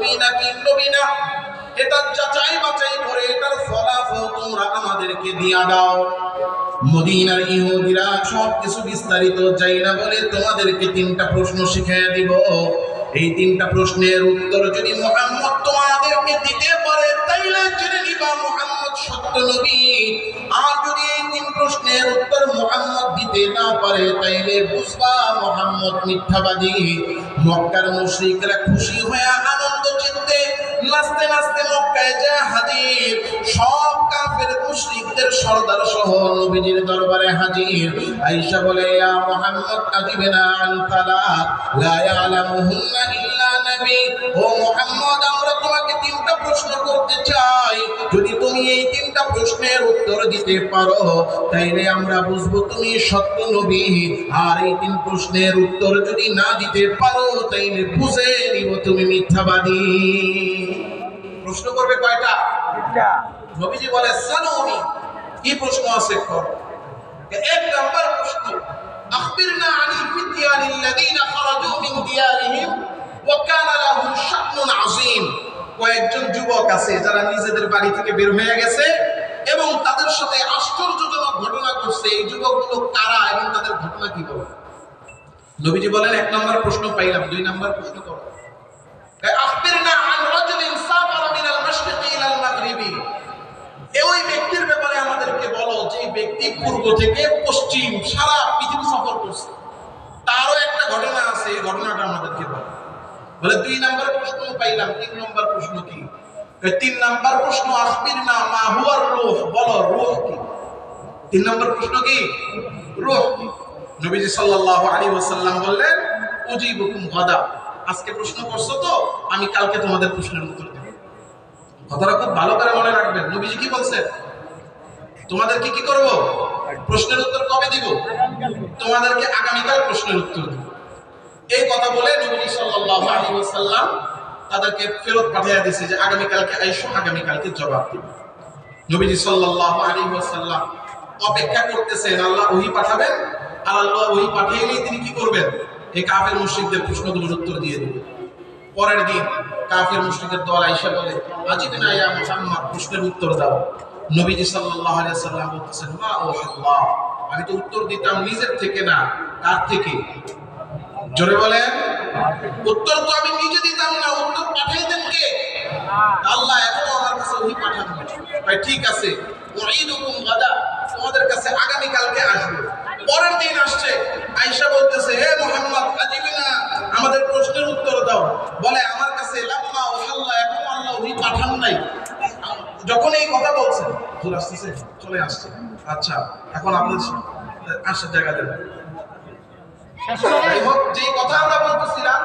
নবী নাকি নবী না এটা যাচাই বাছাই করে এটার ফলাফল তোমরা আমাদেরকে দিয়া দাও। মদিনার ইহুদিরা সব কিছু বিস্তারিত চাই না বলে তোমাদেরকে তিনটা প্রশ্ন শিখিয়ে দিব। এই তিনটা প্রশ্নের উত্তর যদি মোহাম্মদ তোমাদেরকে দিতে পারে, তাইলে জেনে নিবা মোহাম্মদ সত্য নবী। আর যদি এই তিন প্রশ্নের উত্তর মোহাম্মদ দিতে না পারে, তাইলে বুঝবা মোহাম্মদ মিথ্যাবাদী। মক্কার মুশরিকরা খুশি হয়ে সব নবীজির দরবারে হাজির। ও আমরা তোমাকে তিনটা প্রশ্ন করতে চাই। যদি তুমি এই তিনটা প্রশ্নের উত্তর দিতে পারো, তাইলে আমরা বুঝব তুমি সত্য নবী। আর এই তিন প্রশ্নের উত্তর যদি না দিতে পারো, তাইলে বুঝে নিব তুমি মিথ্যাবাদী। প্রশ্ন করবে কয়টা? নবীজি বলে সানুনি কি প্রশ্ন আছে কর এক নাম্বার প্রশ্ন আখবিরনা আনিল ফিতয়ান আল্লাযীনা খারাজু মিন দিয়ারিহিম ওয়া কানা লাহুম শা'নুন আযীম। কয়েকজন যুবক আছে যারা নিজেদের বাড়ি থেকে বের হয়ে গেছে এবং তাদের সাথে আশ্চর্যজনক ঘটনা ঘটছে। এই যুবকগুলো কারা এবং তাদের ঘটনা কি বলে? নবীজি বলেন এক নম্বর প্রশ্ন পাইলাম দুই নম্বর প্রশ্ন করো। আখবিরনা আন রাজুলিন সাফারা মিনাল মাশরিকি ইলাল মাগরিবি এ ওই ব্যক্তির ব্যাপারে আমাদেরকে বলো ব্যক্তি পূর্ব থেকে পশ্চিম, সারা পৃথিবী সফর করছে। তারও একটা ঘটনা আছে, এই ঘটনাটা আমাদেরকে বলো। বলে, দুই নাম্বার প্রশ্ন পাইলাম, তিন নম্বর প্রশ্ন কি? এই তিন নাম্বার প্রশ্ন আসবির না, মা হুয়ার রূহ? বলো, রূহ কি? তিন নম্বর প্রশ্ন কি? রূহ কি? নবীজি সাল্লাল্লাহু আলাইহি ওয়াসাল্লাম বললেন, উজিবুকুম গাদা। আজকে প্রশ্ন করছ তো, আমি কালকে তোমাদের প্রশ্নের উত্তর দেব। কথাটা খুব ভালো করে মনে রাখবেন। নবীজি কি বলছেন? তোমাদেরকে কি করব? প্রশ্নের উত্তর কবে দিব? তোমাদেরকে আগামীকাল প্রশ্নের উত্তর দিব। এই কথা বলে নবী সাল্লাল্লাহু আলাইহি ওয়াসাল্লাম তাদেরকে ফেরত পাঠিয়ে দিয়েছে যে আগামীকালকে আইসো আগামীকালকে জবাব দিব। নবীজি সাল্লাল্লাহু আলাইহি ওয়াসাল্লাম অপেক্ষা করতেছেন আল্লাহ ওহি পাঠাবেন আর আল্লাহ ওহি পাঠিয়েলেই তিনি কি করবেন? এই কাফের মুশরিকদের প্রশ্নগুলোর উত্তর দিয়ে দিবেন পরের দিন কাফের মুশরিকের দল আইসা বলে আজিব না ইয়া মুহাম্মদ প্রশ্নের উত্তর দাও। নবীজি সাল্লাল্লাহু সাল্লাম বলতেছেন, মা ও আল্লাহ। আমি তো উত্তর দিতাম নিজের থেকে না কার থেকে। জোরে বলেন। উত্তর তো আমি নিজে দিতাম না, উত্তর পাঠাইতেন কে? আল্লাহ, এখনও আমার কাছে ওহি পাঠান ভাই, ঠিক আছে। ওয়াইদুকুম গাদা, তোমাদের কাছে আগামী কালকে আসবে। পরের দিন আসছে। আয়েশা বলতেছে, হে মোহাম্মদ আজিবি না আমাদের প্রশ্নের উত্তর দাও। বলে, আমার কাছে লাম্মা ও আল্লাহ এখনও আল্লাহ ওহি পাঠান নাই। যখন এই কথা বলছেন হুজুর আসতেছে চলে আসছে। আচ্ছা এখন আপনাদের আসার জায়গা দেবেন যে কথা আমরা বলতেছিলাম